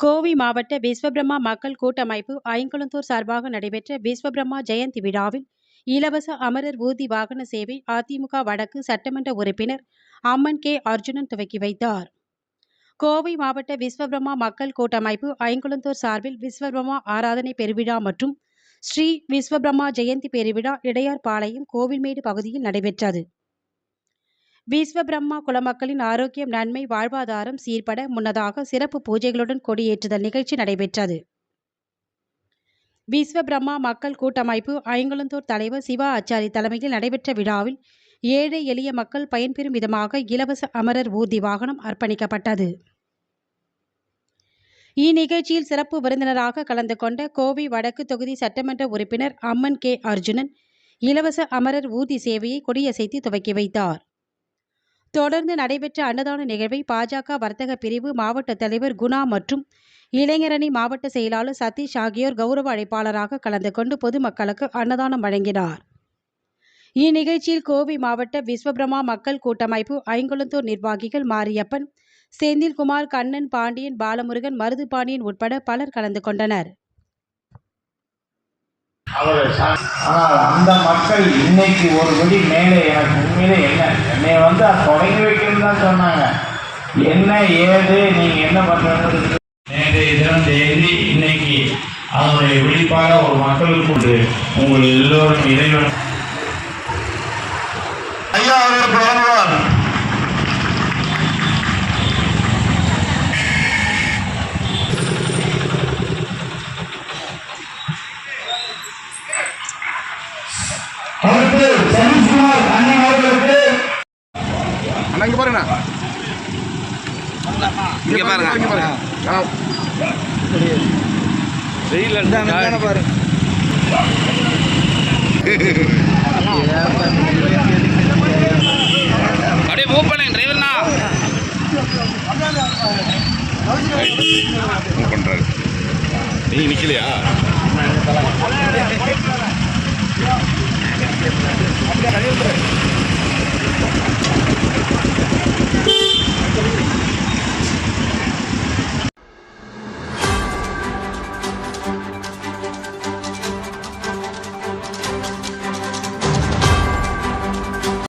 கோவை மாவட்ட விஸ்வபிரம்மா மக்கள் கூட்டமைப்பு ஐங்குளத்தூர் சார்பாக நடைபெற்ற விஸ்வபிரம்மா ஜெயந்தி விழாவில் இலவச அமரர் ஊர்தி வாகன சேவை அதிமுக வடக்கு சட்டமன்ற உறுப்பினர் அம்மன் கே அர்ஜுனன் துவக்கி வைத்தார். கோவை மாவட்ட விஸ்வபிரம்மா மக்கள் கூட்டமைப்பு ஐங்குளத்தூர் சார்பில் விஸ்வபிரம்மா ஆராதனை பெருவிழா மற்றும் ஸ்ரீ விஸ்வபிரம்மா ஜெயந்தி பெருவிழா இடையார்பாளையம் கோவில்மேடு பகுதியில் நடைபெற்றது. விஸ்வபிரம்மா குலமக்களின் ஆரோக்கியம் நன்மை வாழ்வாதாரம் சீர்பட முன்னதாக சிறப்பு பூஜைகளுடன் கொடியேற்றுதல் நிகழ்ச்சி நடைபெற்றது. விஸ்வபிரம்மா மக்கள் கூட்டமைப்பு ஐங்குளந்தூர் தலைவர் சிவா ஆச்சாரி தலைமையில் நடைபெற்ற விழாவில் ஏழை எளிய மக்கள் பயன்பெறும் விதமாக இலவச அமரர் ஊர்தி வாகனம் அர்ப்பணிக்கப்பட்டது. இந்நிகழ்ச்சியில் சிறப்பு விருந்தினராக கலந்து கொண்ட கோவை வடக்கு தொகுதி சட்டமன்ற உறுப்பினர் அம்மன் கே. அர்ஜுனன் இலவச அமரர் ஊர்தி சேவையை கொடியசைத்து துவக்கி வைத்தார். தொடர்ந்து நடைபெற்ற அன்னதான நிகழ்வை பாஜக வர்த்தக பிரிவு மாவட்ட தலைவர் குணா மற்றும் இளைஞரணி மாவட்ட செயலாளர் சதீஷ் ஆகியோர் கௌரவ அழைப்பாளராக கலந்து கொண்டு பொதுமக்களுக்கு அன்னதானம் வழங்கினார். இந்நிகழ்ச்சியில் கோவை மாவட்ட விஸ்வபிரமா மக்கள் கூட்டமைப்பு ஐங்குளத்தூர் நிர்வாகிகள் மாரியப்பன் செந்தில்குமார் கண்ணன் பாண்டியன் பாலமுருகன் மருது பாண்டியன் உட்பட பலர் கலந்து கொண்டனர். அவர் ச- ஆனால் அந்த மக்கள் இன்னைக்கு ஒரு படி மேலே எனக்கு உண்மையிலே என்ன? என்னை வந்து தொடங்கி வைக்கணும்னு தான் சொன்னாங்க. என்ன ஏது? நீங்க என்ன பண்றது நேற்றைய தினம் தேதி இன்னைக்கு அதனுடைய விழிப்பாக ஒரு மக்களுக்கு உங்கள் எல்லோரும் இறைவன் அடுத்து சதீஷ்குமார் அண்ணன் அவர்களுக்கு. அண்ணா இங்க பாருங்க இங்க பாருங்க. இங்க பாருங்க. பாரு. அப்படியே மூவ் பண்ணுங்க டிரைவர்னா மூவ் பண்றாரு. நீங்க நிக்கலையா? Gracias.